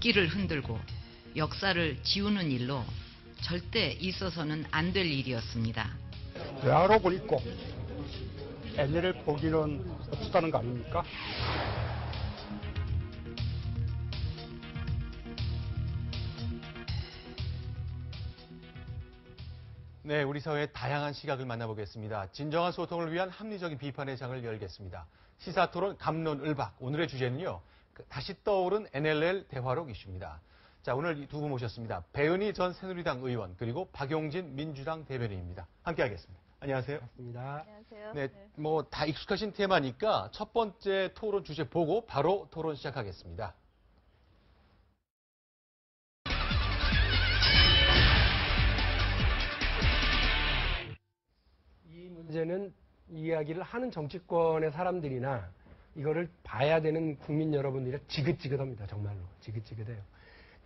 국기를 흔들고 역사를 지우는 일로 절대 있어서는 안 될 일이었습니다. 외화록을 읽고 애니를 보기는 어떻다는 거 아닙니까? 네, 우리 사회의 다양한 시각을 만나보겠습니다. 진정한 소통을 위한 합리적인 비판의 장을 열겠습니다. 시사토론 감론을박. 오늘의 주제는요. 그 다시 떠오른 NLL 대화록 이슈입니다. 자, 오늘 두 분 모셨습니다. 배은희 전 새누리당 의원 그리고 박용진 민주당 대변인입니다. 함께 하겠습니다. 안녕하세요. 반갑습니다. 안녕하세요. 네, 뭐 다 익숙하신 테마니까 첫 번째 토론 주제 보고 바로 토론 시작하겠습니다. 이 문제는 이야기를 하는 정치권의 사람들이나 이거를 봐야 되는 국민 여러분들이 지긋지긋합니다. 정말로 지긋지긋해요.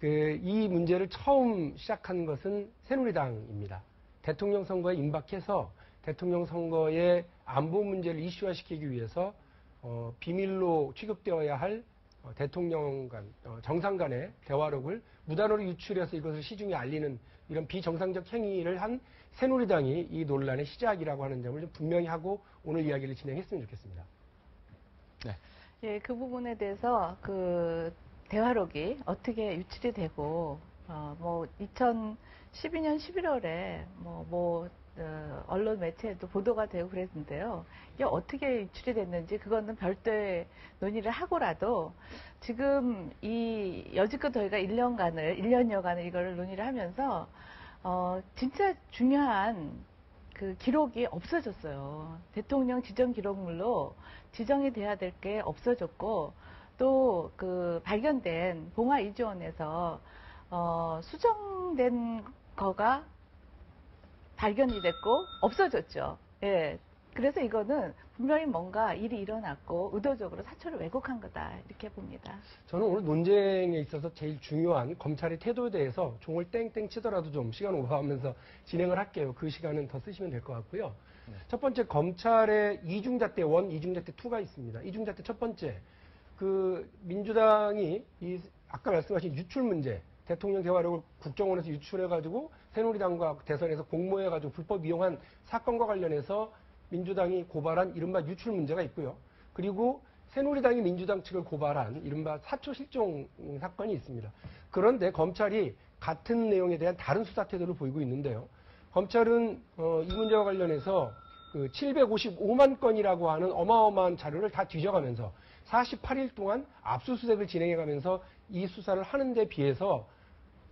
그 이 문제를 처음 시작한 것은 새누리당입니다. 대통령 선거에 임박해서 대통령 선거의 안보 문제를 이슈화시키기 위해서 어, 비밀로 취급되어야 할 어, 대통령 간, 어, 정상 간의 대화록을 무단으로 유출해서 이것을 시중에 알리는 이런 비정상적 행위를 한 새누리당이 이 논란의 시작이라고 하는 점을 좀 분명히 하고 오늘 이야기를 진행했으면 좋겠습니다. 네. 예, 그 부분에 대해서 그 대화록이 어떻게 유출이 되고 어, 뭐 2012년 11월에 뭐, 뭐 어, 언론 매체에도 보도가 되고 그랬는데요. 이게 어떻게 유출이 됐는지 그거는 별도의 논의를 하고라도 지금 이 여지껏 저희가 1년간을 1년여간을 이걸 논의를 하면서 어, 진짜 중요한 그 기록이 없어졌어요. 대통령 지정 기록물로 지정이 돼야 될 게 없어졌고 또 그 발견된 봉화 이주원에서 어, 수정된 거가 발견이 됐고 없어졌죠. 예. 그래서 이거는 분명히 뭔가 일이 일어났고 의도적으로 사초를 왜곡한 거다 이렇게 봅니다. 저는 오늘 논쟁에 있어서 제일 중요한 검찰의 태도에 대해서 종을 땡땡 치더라도 좀 시간 오버하면서 진행을 할게요. 그 시간은 더 쓰시면 될 것 같고요. 네. 첫 번째 검찰의 이중잣대 원, 이중잣대 투가 있습니다. 이중잣대 첫 번째 그 민주당이 이 아까 말씀하신 유출 문제 대통령 대화록을 국정원에서 유출해가지고 새누리당과 대선에서 공모해가지고 불법 이용한 사건과 관련해서 민주당이 고발한 이른바 유출 문제가 있고요. 그리고 새누리당이 민주당 측을 고발한 이른바 사초 실종 사건이 있습니다. 그런데 검찰이 같은 내용에 대한 다른 수사 태도를 보이고 있는데요. 검찰은 어, 이 문제와 관련해서 그 755만 건이라고 하는 어마어마한 자료를 다 뒤져가면서 48일 동안 압수수색을 진행해가면서 이 수사를 하는 데 비해서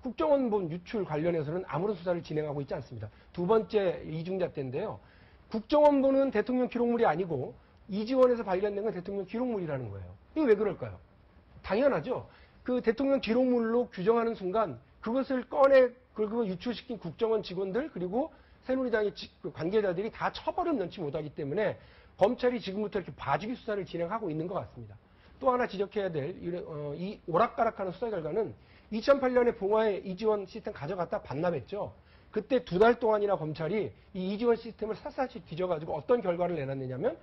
국정원본 유출 관련해서는 아무런 수사를 진행하고 있지 않습니다. 두 번째 이중잣대인데요. 국정원본은 대통령 기록물이 아니고 이지원에서 발견된 건 대통령 기록물이라는 거예요. 이거 왜 그럴까요? 당연하죠. 그 대통령 기록물로 규정하는 순간 그것을 꺼내 그걸 유출시킨 국정원 직원들 그리고 새누리당의 그 관계자들이 다 처벌을 면치 못하기 때문에 검찰이 지금부터 이렇게 봐주기 수사를 진행하고 있는 것 같습니다. 또 하나 지적해야 될, 어, 이 오락가락하는 수사 결과는 2008년에 봉화에 이지원 시스템 가져갔다 반납했죠. 그때 두 달 동안이나 검찰이 이 이지원 시스템을 샅샅이 뒤져가지고 어떤 결과를 내놨느냐면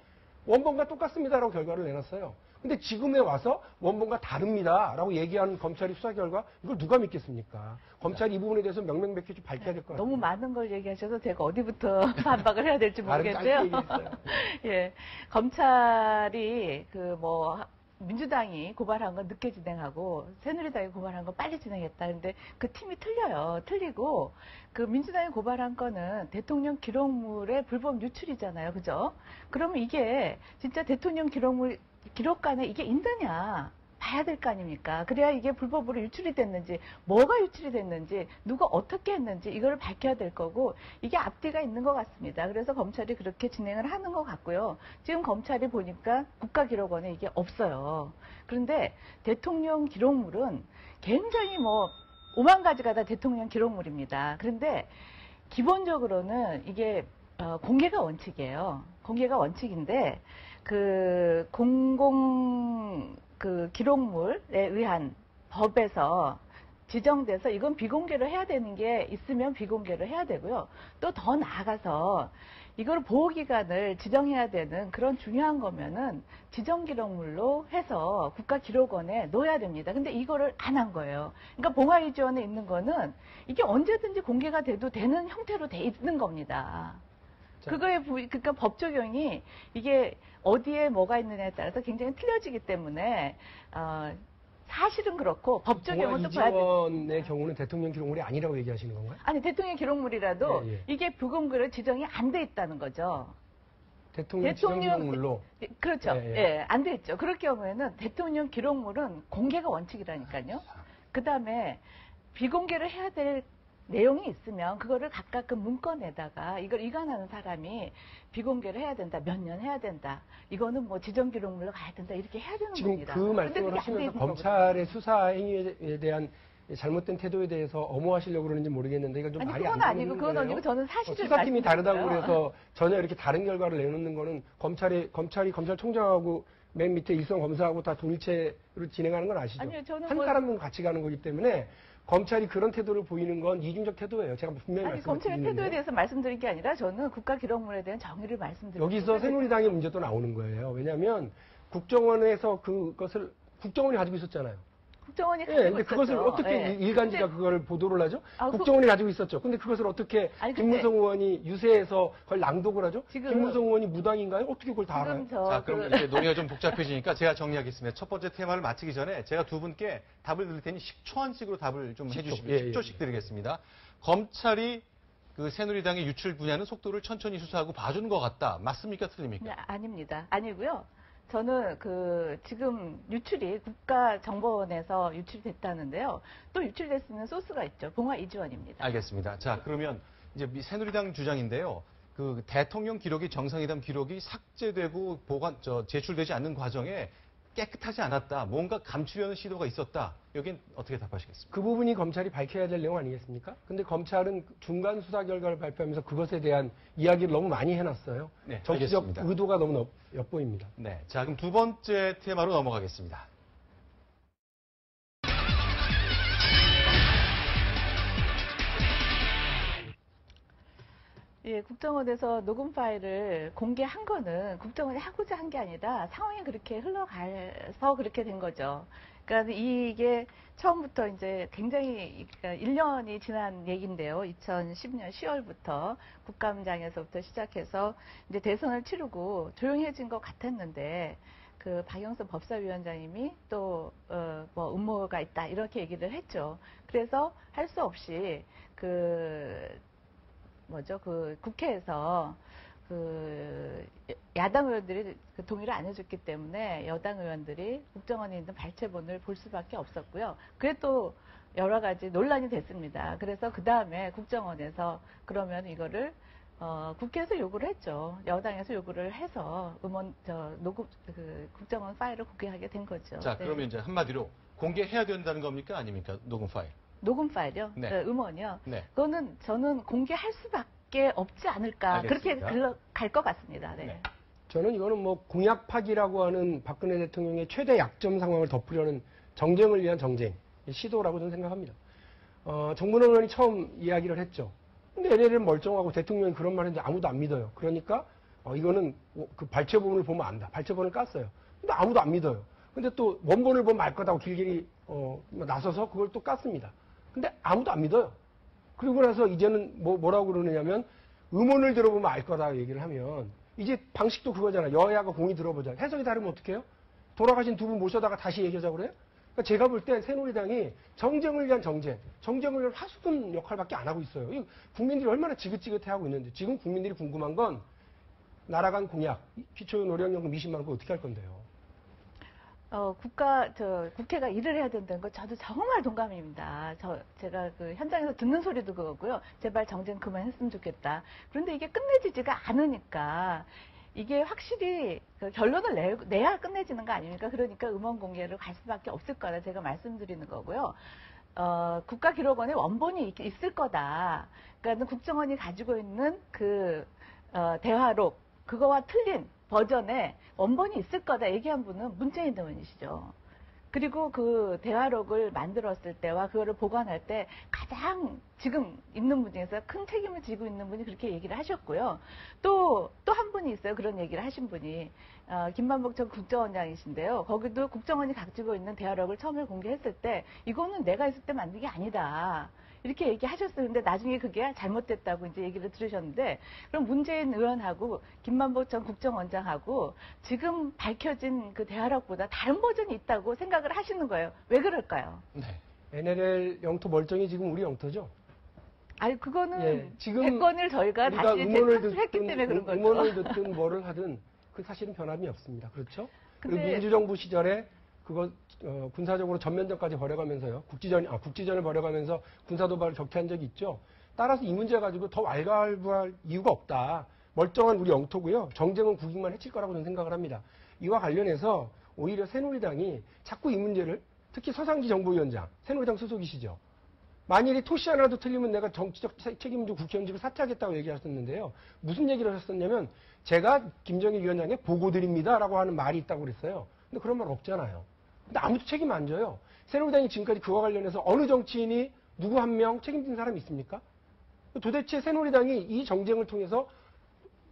원본과 똑같습니다라고 결과를 내놨어요. 근데 지금에 와서 원본과 다릅니다라고 얘기하는 검찰의 수사 결과 이걸 누가 믿겠습니까? 검찰이 이 부분에 대해서 명명백히 좀 밝혀야 될 것 같아요. 너무 많은 걸 얘기하셔서 제가 어디부터 반박을 해야 될지 모르겠고요. 예, 검찰이 그뭐 민주당이 고발한 건 늦게 진행하고 새누리당이 고발한 건 빨리 진행했다. 근데 그 팀이 틀려요. 틀리고 그 민주당이 고발한 건은 대통령 기록물의 불법 유출이잖아요. 그죠? 그러면 이게 진짜 대통령 기록물 기록관에 이게 있느냐? 봐야 될 거 아닙니까? 그래야 이게 불법으로 유출이 됐는지, 뭐가 유출이 됐는지, 누가 어떻게 했는지 이걸 밝혀야 될 거고 이게 앞뒤가 있는 것 같습니다. 그래서 검찰이 그렇게 진행을 하는 것 같고요. 지금 검찰이 보니까 국가기록원에 이게 없어요. 그런데 대통령 기록물은 굉장히 뭐 오만 가지가 다 대통령 기록물입니다. 그런데 기본적으로는 이게 어, 공개가 원칙이에요. 공개가 원칙인데 그 공공 그 기록물에 의한 법에서 지정돼서 이건 비공개로 해야 되는 게 있으면 비공개로 해야 되고요. 또 더 나아가서 이걸 보호기관을 지정해야 되는 그런 중요한 거면은 지정기록물로 해서 국가기록원에 놓아야 됩니다. 근데 이거를 안 한 거예요. 그러니까 봉화유지원에 있는 거는 이게 언제든지 공개가 돼도 되는 형태로 돼 있는 겁니다. 자. 그거에 부- 그러니까 법 적용이 이게 어디에 뭐가 있느냐에 따라서 굉장히 틀려지기 때문에 어, 사실은 그렇고 법 적용은 또 봐야 돼. 이지원의 경우는 대통령 기록물이 아니라고 얘기하시는 건가요? 아니 대통령 기록물이라도 예, 예. 이게 부검글을 지정이 안 돼 있다는 거죠. 대통령 대통령- 기록물로 예, 그렇죠. 예, 예, 예. 안 돼 있죠. 그럴 경우에는 대통령 기록물은 공개가 원칙이라니까요. 그 다음에 비공개를 해야 될 내용이 있으면 그거를 각각 그 문건에다가 이걸 이관하는 사람이 비공개를 해야 된다. 몇 년 해야 된다. 이거는 뭐 지정 기록물로 가야 된다. 이렇게 해야 되는 지금 겁니다. 그 말씀을 하시면서 검찰의 수사 행위에 대한 잘못된 태도에 대해서 엄호하시려고 그러는지 모르겠는데 이건 좀 아니 말이 그건 안 아니고 되는 그건 거예요. 아니고 저는 어, 사실을 수사팀이 다르다고 말씀드렸어요. 그래서 전혀 이렇게 다른 결과를 내놓는 거는 검찰이 검찰이 검찰총장하고 맨 밑에 일선 검사하고 다 동일체로 진행하는 건 아시죠? 아니요, 저는 한 뭐- 사람은 같이 가는 거기 때문에 검찰이 그런 태도를 보이는 건 이중적 태도예요. 제가 분명히 아니 말씀을 검찰의 태도에 대해서 말씀드린 게 아니라 저는 국가 기록물에 대한 정의를 말씀드렸어요. 여기서 새누리당의 문제도 나오는 거예요. 왜냐하면 국정원에서 그것을 국정원이 가지고 있었잖아요. 국정원이 예, 가지고 근데 그것을 있었죠. 어떻게 예. 일- 일간지가 근데 그걸 보도를 하죠? 아, 그- 국정원이 가지고 있었죠. 근데 그것을 어떻게 아니, 근데- 김무성 의원이 유세해서 그걸 낭독을 하죠? 지금- 김무성 의원이 무당인가요? 어떻게 그걸 다 알아요? 저 자, 그럼 그- 이제 논의가 좀 복잡해지니까 제가 정리하겠습니다. 첫 번째 테마를 마치기 전에 제가 두 분께 답을 드릴 테니 10초 한씩으로 답을 좀 10초. 해주시면 예, 예, 10초씩 드리겠습니다. 검찰이 그 새누리당의 유출 분야는 속도를 천천히 수사하고 봐주는 것 같다. 맞습니까? 틀립니까? 네, 아닙니다. 아니고요. 저는 그 지금 유출이 국가정보원에서 유출됐다는데요. 또 유출됐으면 소스가 있죠. 봉화 이주원입니다. 알겠습니다. 자, 그러면 이제 미- 새누리당 주장인데요. 그 대통령 기록이 정상회담 기록이 삭제되고 보관 저 제출되지 않는 과정에 깨끗하지 않았다. 뭔가 감추려는 시도가 있었다. 여긴 어떻게 답하시겠습니까? 그 부분이 검찰이 밝혀야 될 내용 아니겠습니까? 근데 검찰은 중간 수사 결과를 발표하면서 그것에 대한 이야기를 너무 많이 해놨어요. 네, 정치적 알겠습니다. 의도가 너무 엿- 엿보입니다. 네. 자, 그럼 두 번째 테마로 넘어가겠습니다. 예, 국정원에서 녹음 파일을 공개한 거는 국정원이 하고자 한 게 아니라 상황이 그렇게 흘러가서 그렇게 된 거죠. 그러니까 이게 처음부터 이제 굉장히 그러니까 1년이 지난 얘기인데요. 2010년 10월부터 국감장에서부터 시작해서 이제 대선을 치르고 조용해진 것 같았는데 그 박영선 법사위원장님이 또, 어, 뭐, 음모가 있다, 이렇게 얘기를 했죠. 그래서 할 수 없이 그, 뭐죠, 그 국회에서 그 야당 의원들이 그 동의를 안 해줬기 때문에 여당 의원들이 국정원에 있는 발췌본을 볼 수밖에 없었고요. 그게 또 여러 가지 논란이 됐습니다. 그래서 그 다음에 국정원에서 그러면 이거를 어, 국회에서 요구를 했죠. 여당에서 요구를 해서 음원 저 녹음 그 국정원 파일을 공개하게 된 거죠. 자, 네. 그러면 이제 한마디로 공개해야 된다는 겁니까? 아닙니까? 녹음 파일. 녹음 파일이요. 네. 네, 음원이요. 네. 그거는 저는 공개할 수밖에 없지 않을까 그렇게 알겠습니다. 갈것 같습니다. 네. 네. 저는 이거는 뭐 공약 파기라고 하는 박근혜 대통령의 최대 약점 상황을 덮으려는 정쟁을 위한 정쟁 시도라고 저는 생각합니다. 어, 정문원 의원이 처음 이야기를 했죠. 근데 NLL은 멀쩡하고 대통령이 그런 말 했는데 아무도 안 믿어요. 그러니까 어, 이거는 그 발췌본을 보면 안다. 발췌본을 깠어요. 근데 아무도 안 믿어요. 근데 또 원본을 보면 알 거다고 길길이 어, 나서서 그걸 또 깠습니다. 근데 아무도 안 믿어요. 그리고 나서 이제는 뭐, 뭐라고 그러느냐면 음원을 들어보면 알 거다 얘기를 하면 이제 방식도 그거잖아. 여야가 공의 들어보자. 해석이 다르면 어떡해요? 돌아가신 두 분 모셔다가 다시 얘기하자고 그래요? 그러니까 제가 볼때 새누리당이 정쟁을 위한 정쟁, 정쟁을 위한 하수분 역할밖에 안 하고 있어요. 이 국민들이 얼마나 지긋지긋해하고 있는데 지금 국민들이 궁금한 건 날아간 공약, 기초 노령연금 20만 원 어떻게 할 건데요? 어, 국가, 저, 국회가 일을 해야 된다는 거 저도 정말 동감입니다. 저, 제가 그 현장에서 듣는 소리도 그거고요. 제발 정쟁 그만했으면 좋겠다. 그런데 이게 끝내지지가 않으니까 이게 확실히 그 결론을 내, 내야 끝내지는 거 아닙니까? 그러니까 음원 공개를 갈 수밖에 없을 거다. 제가 말씀드리는 거고요. 어, 국가기록원에 원본이 있- 있을 거다. 그러니까 국정원이 가지고 있는 그, 어, 대화록, 그거와 틀린 버전의 원본이 있을 거다 얘기한 분은 문재인 의원이시죠. 그리고 그 대화록을 만들었을 때와 그거를 보관할 때 가장 지금 있는 분 중에서 큰 책임을 지고 있는 분이 그렇게 얘기를 하셨고요. 또, 또 한 분이 있어요. 그런 얘기를 하신 분이. 어, 김만복 전 국정원장이신데요. 거기도 국정원이 가지고 있는 대화록을 처음에 공개했을 때 이거는 내가 있을 때 만든 게 아니다. 이렇게 얘기하셨어요. 근데 나중에 그게 잘못됐다고 이제 얘기를 들으셨는데 그럼 문재인 의원하고 김만복 전 국정원장하고 지금 밝혀진 그 대화록보다 다른 버전이 있다고 생각을 하시는 거예요. 왜 그럴까요? 네. NLL 영토 멀쩡히 지금 우리 영토죠. 아니 그거는 예, 지금 패권을 저희가 다시 음원을 듣든 때문에 그런 음- 거죠. 음원을 듣든 뭐를 하든 그 사실은 변함이 없습니다. 그렇죠? 그리고 민주정부 시절에 그거 어, 군사적으로 전면전까지 벌여가면서요. 국지전 아 국지전을 벌여가면서 군사 도발을 적폐한 적이 있죠. 따라서 이 문제 가지고 더 왈가왈부할 이유가 없다. 멀쩡한 우리 영토고요. 정쟁은 국익만 해칠 거라고 저는 생각을 합니다. 이와 관련해서 오히려 새누리당이 자꾸 이 문제를 특히 서상지 정보위원장 새누리당 소속이시죠. 만일이 토시 하나도 틀리면 내가 정치적 책- 책임지고 국회의원직을 사퇴하겠다고 얘기하셨는데요. 무슨 얘기를 하셨었냐면 제가 김정일 위원장에 보고 드립니다라고 하는 말이 있다고 그랬어요. 근데 그런 말 없잖아요. 근데 아무도 책임 안 져요. 새누리당이 지금까지 그와 관련해서 어느 정치인이 누구 한 명 책임진 사람이 있습니까? 도대체 새누리당이 이 정쟁을 통해서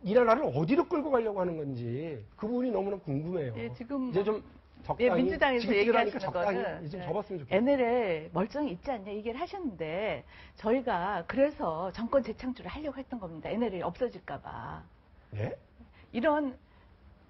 이 나라를 어디로 끌고 가려고 하는 건지 그 부분이 너무나 궁금해요. 예, 지금 이제 좀 적당히 예, 민주당에서 얘기하시는 적당히 거는 이제 좀 예, 접었으면 좋겠어요. NLL 멀쩡히 있지 않냐 얘기를 하셨는데 저희가 그래서 정권 재창출을 하려고 했던 겁니다. NLL이 없어질까 봐 예? 이런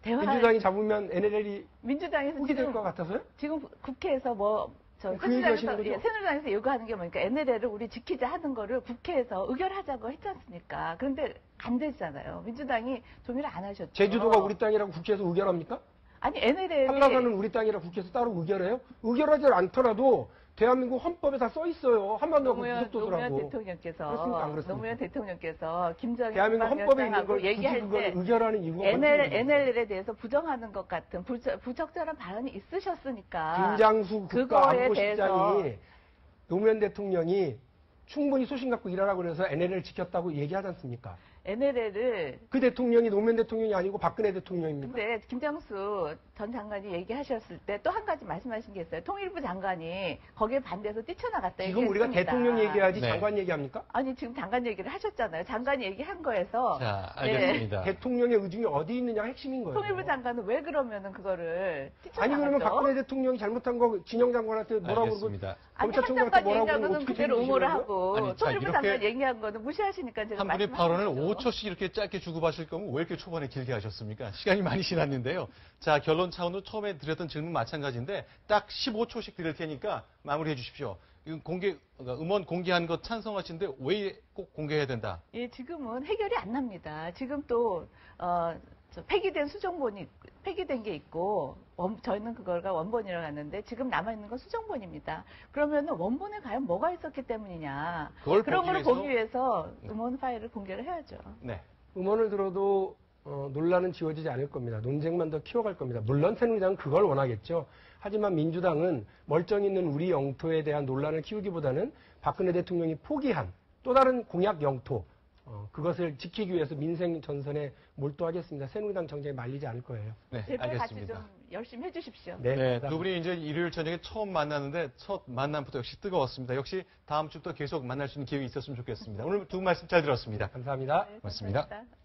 대화 민주당이 잡으면 NLL이 민주당에서 포기될 지금 것 같아서요? 지금 국회에서 뭐, 저, 그 새누리당에서? 예, 새누리당에서 요구하는 게 뭐니까, NLL을 우리 지키자 하는 거를 국회에서 의결하자고 했지 않습니까? 그런데 안 되잖아요. 민주당이 동의를 안 하셨죠. 제주도가 우리 땅이라고 국회에서 의결합니까? 아니, NLL이. 한라산은 우리 땅이라고 국회에서 따로 의결해요? 의결하지 않더라도 대한민국 헌법에 다 써 있어요. 노무현, 노무현 국속도서라고. 대통령께서 그렇습니까? 안 그렇습니까? 노무현 대통령께서 김정일 대한민국 헌법에 있는 걸 얘기할 때 의결하는 이유가 NL. NLL에 대해서 부정하는 것 같은 부적, 부적절한 발언이 있으셨으니까 김장수 국가안보실장이 노무현 대통령이 충분히 소신 갖고 일하라고 그래서 NLL을 지켰다고 얘기하지 않습니까? NLL을 그 대통령이 노무현 대통령이 아니고 박근혜 대통령입니다. 근데 김장수 전 장관이 얘기하셨을 때 또 한 가지 말씀하신 게 있어요. 통일부 장관이 거기에 반대해서 뛰쳐나갔다 지금 우리가. 대통령 얘기해야지 네. 장관 얘기합니까? 아니 지금 장관 얘기를 하셨잖아요. 장관이 얘기한 거에서 자, 네. 알겠습니다. 대통령의 의중이 어디 있느냐가 핵심인 거예요. 통일부 장관은 왜 그러면은 그거를 아니 뛰쳐나갔죠? 그러면 박근혜 대통령이 잘못한 거 진영 장관한테 뭐라고 그러고 알겠습니다. 아니 한 뭐라고 얘기한 거는 그대로 응모를 하고 아니, 자, 장관 얘기한 거는 무시하시니까 제가 한 분의 말씀하신 발언을 거죠. 5초씩 이렇게 짧게 주고받으실 거면 왜 이렇게 초반에 길게 하셨습니까? 시간이 많이 지났는데요. 자, 결론 차원으로 처음에 드렸던 질문 마찬가지인데 딱 15초씩 드릴 테니까 마무리해 주십시오. 공개, 그러니까 음원 공개한 것 찬성하시는데 왜 꼭 공개해야 된다? 예, 지금은 해결이 안 납니다. 지금 또, 어, 저 폐기된 수정본이, 있- 폐기된 게 있고, 원- 저희는 그걸가 원본이라고 하는데, 지금 남아 있는 건 수정본입니다. 그러면은 원본에 과연 뭐가 있었기 때문이냐. 그걸 그런 보기 걸 위해서- 보기 위해서 음원 파일을 공개를 해야죠. 네. 음원을 들어도 어, 논란은 지워지지 않을 겁니다. 논쟁만 더 키워갈 겁니다. 물론 새누리당은 그걸 원하겠죠. 하지만 민주당은 멀쩡히 있는 우리 영토에 대한 논란을 키우기보다는 박근혜 대통령이 포기한 또 다른 공약 영토 어, 그것을 지키기 위해서 민생 전선에 몰두하겠습니다. 새누리당 정쟁에 말리지 않을 거예요. 네, 제발 같이 알겠습니다. 좀 열심히 해주십시오. 네, 네. 두 분이 이제 일요일 저녁에 처음 만났는데 첫 만남부터 역시 뜨거웠습니다. 역시 다음 주부터 계속 만날 수 있는 기회가 있었으면 좋겠습니다. 오늘 두 분 말씀 잘 들었습니다. 감사합니다. 네, 고맙습니다. 감사합니다.